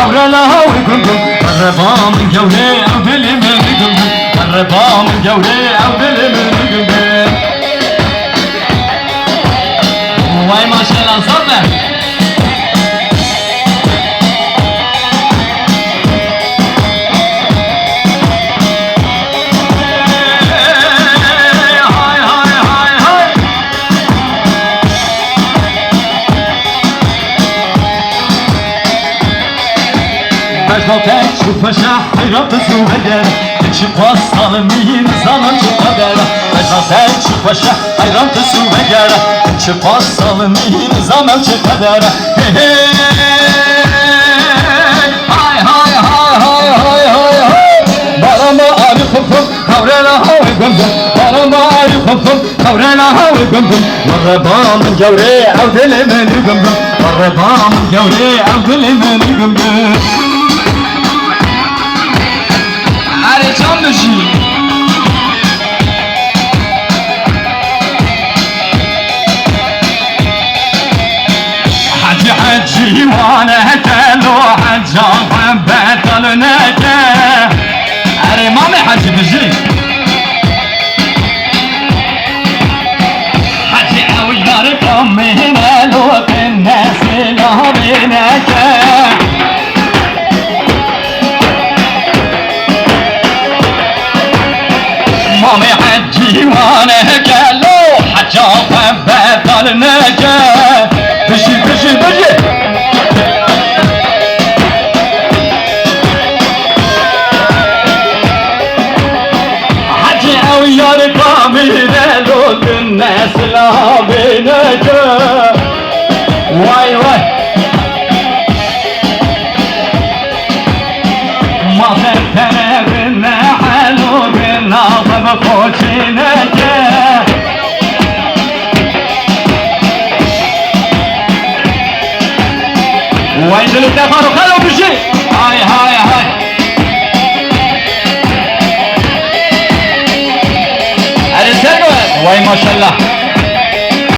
حورلا ويقمقم الربام جولي او دلي من قمقم الربام جولي او دلي من قمقم واي ما شاء الله صبر Beşnotek şu paşa hayratı süveder İçi pastalı miyin zaman şu kader. Beşnotek şu paşa hayratı pastalı miyin zaman şu kader. Hey hey Hay hay hay hay hay hay. Hay Barama ali kukum kavrela havi gundum Barama ali kukum kavrela havi gundum Marabam gavre avdele meni gundum Marabam gavre avdele meni gundum technology. حجي وأنا تلو حجا بطل نجا. اري مامي حجي بجي. حجي اوي دار امي يوم عد جيوانه قالوا حجاطه بذل نجاه بشي بشي بشي أو يا رقامي ذلول الناس لا بينا بنا طب خوشينك وين اللي تفرق خلوا بشي هاي هاي هاي السلوى واي ما شاء الله